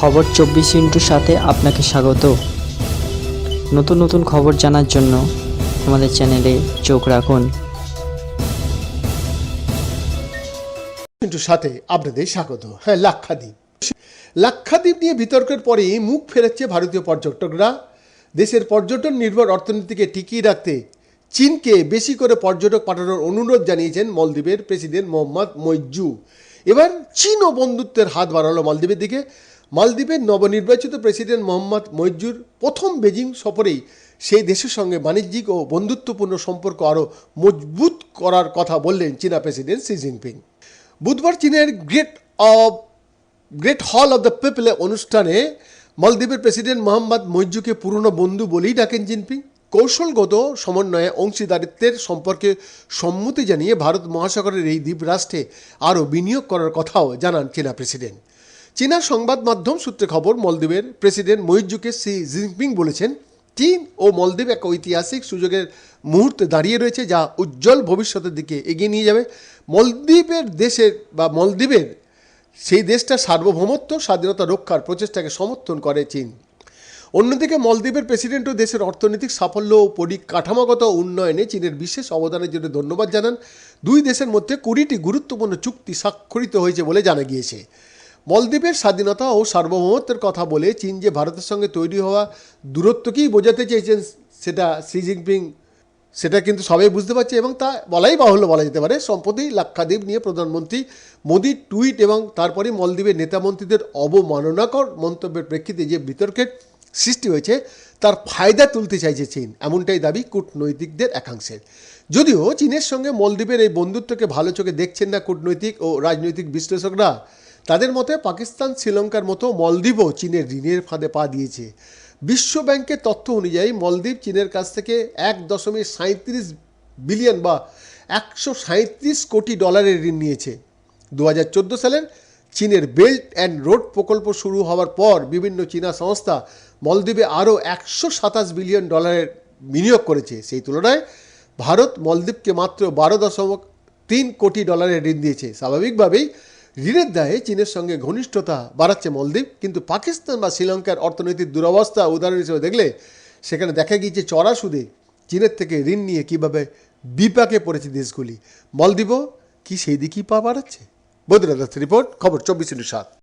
খবর চব্বিশ ইন্টুর সাথে আপনাকে স্বাগত। নতুন নতুন খবর জানার জন্য আমাদের চ্যানেলে চোখ রাখুন। কিন্তু সাথে আপনাদের স্বাগত। হ্যাঁ লাক্ষাদ্বীপ। লাক্ষাদ্বীপ নিয়ে বিতর্কের পরেই মুখ ফেরাচ্ছে ভারতীয় পর্যটকরা। দেশের পর্যটন নির্ভর অর্থনীতিকে টিকিয়ে রাখতে চীনকে বেশি করে পর্যটক পাঠানোর অনুরোধ জানিয়েছেন মলদ্বীপের প্রেসিডেন্ট মোহাম্মদ মৈজু এবার চীন ও বন্ধুত্বের হাত বাড়ালো মালদ্বীপের দিকে। মালদ্বীপের নবনির্বাচিত প্রেসিডেন্ট মোহাম্মদ মৈজুর প্রথম বেজিং সফরেই সেই দেশের সঙ্গে বাণিজ্যিক ও বন্ধুত্বপূর্ণ সম্পর্ক আরও মজবুত করার কথা বললেন চীনা প্রেসিডেন্ট শি জিনপিং। বুধবার চীনের great of, great hall of the পিপলে অনুষ্ঠানে মালদ্বীপের প্রেসিডেন্ট মোহাম্মদ মৈজুকে পুরনো বন্ধু বলেই ডাকেন জিনপিং। কৌশলগত সমন্বয়ে অংশীদারিত্বের সম্পর্কে সম্মতি জানিয়ে ভারত মহাসাগরের এই দ্বীপ রাষ্ট্রে আরও বিনিয়োগ করার কথাও জানান চীনা প্রেসিডেন্ট। চীনা সংবাদ মাধ্যম সূত্রে খবর, মলদ্বীপের প্রেসিডেন্ট মৈজুকে সি জিনপিং বলেছেন, চীন ও মলদ্বীপ এক ঐতিহাসিক সুযোগের মুহূর্তে দাঁড়িয়ে রয়েছে যা উজ্জ্বল ভবিষ্যতের দিকে এগিয়ে নিয়ে যাবে। মলদ্বীপের দেশের বা মলদ্বীপের সেই দেশটার সার্বভৌমত্ব, স্বাধীনতা রক্ষার প্রচেষ্টাকে সমর্থন করে চীন। অন্যদিকে মলদ্বীপের প্রেসিডেন্টও দেশের অর্থনৈতিক সাফল্য ও পরিকাঠামোগত উন্নয়নে চীনের বিশেষ অবদানের জন্য ধন্যবাদ জানান। দুই দেশের মধ্যে কুড়িটি গুরুত্বপূর্ণ চুক্তি স্বাক্ষরিত হয়েছে বলে জানা গিয়েছে। মলদ্বীপের স্বাধীনতা ও সার্বভৌমত্বের কথা বলে চীন যে ভারতের সঙ্গে তৈরি হওয়া দূরত্বকেই বোঝাতে চেয়েছেন সেটা শি জিনপিং সেটা কিন্তু সবাই বুঝতে পারছে এবং তা বলাই বাহুল্য বলা যেতে পারে। সম্প্রতি লাক্ষাদ্বীপ নিয়ে প্রধানমন্ত্রী মোদীর টুইট এবং তারপরে মলদ্বীপের নেতামন্ত্রীদের অবমাননাকর মন্তব্যের প্রেক্ষিতে যে বিতর্কের সৃষ্টি হয়েছে, তার ফায়দা তুলতে চাইছে চীন। এমনটাই দাবি কূটনৈতিকদের একাংশের যদিও চীনের সঙ্গে মলদ্বীপের এই বন্ধুত্বকে ভালো চোখে দেখছেন না কূটনৈতিক ও রাজনৈতিক বিশ্লেষকরা। তাদের মতে পাকিস্তান শ্রীলঙ্কার মতো মলদ্বীপও চীনের ঋণের ফাঁদে পা দিয়েছে। বিশ্ব ব্যাংকের তথ্য অনুযায়ী মলদ্বীপ চীনের কাছ থেকে এক দশমিক সাঁত্রিশ বিলিয়ন বা একশো সাঁত্রিশ কোটি ডলারের ঋণ নিয়েছে। দু হাজার চোদ্দ সালের চীনের বেল্ট অ্যান্ড রোড প্রকল্প শুরু হওয়ার পর বিভিন্ন চীনা সংস্থা মলদ্বীপে আরও একশো সাতাশ বিলিয়ন ডলারের বিনিয়োগ করেছে। সেই তুলনায় ভারত মলদ্বীপকে মাত্র বারো দশমিক তিন কোটি ডলারের ঋণ দিয়েছে। স্বাভাবিকভাবেই ঋণের দায়ে চীনের সঙ্গে ঘনিষ্ঠতা বাড়াচ্ছে মলদ্বীপ, কিন্তু পাকিস্তান বা শ্রীলঙ্কার অর্থনৈতিক দুরবস্থা উদাহরণ হিসেবে দেখলে সেখানে দেখা গিয়েছে চড়া সুদে চীনের থেকে ঋণ নিয়ে কীভাবে বিপাকে পড়েছে দেশগুলি। মলদ্বীপও কি সেই দিকেই পা বাড়াচ্ছে? বৈদ্যনাথ রিপোর্ট, খবর চব্বিশ সাত।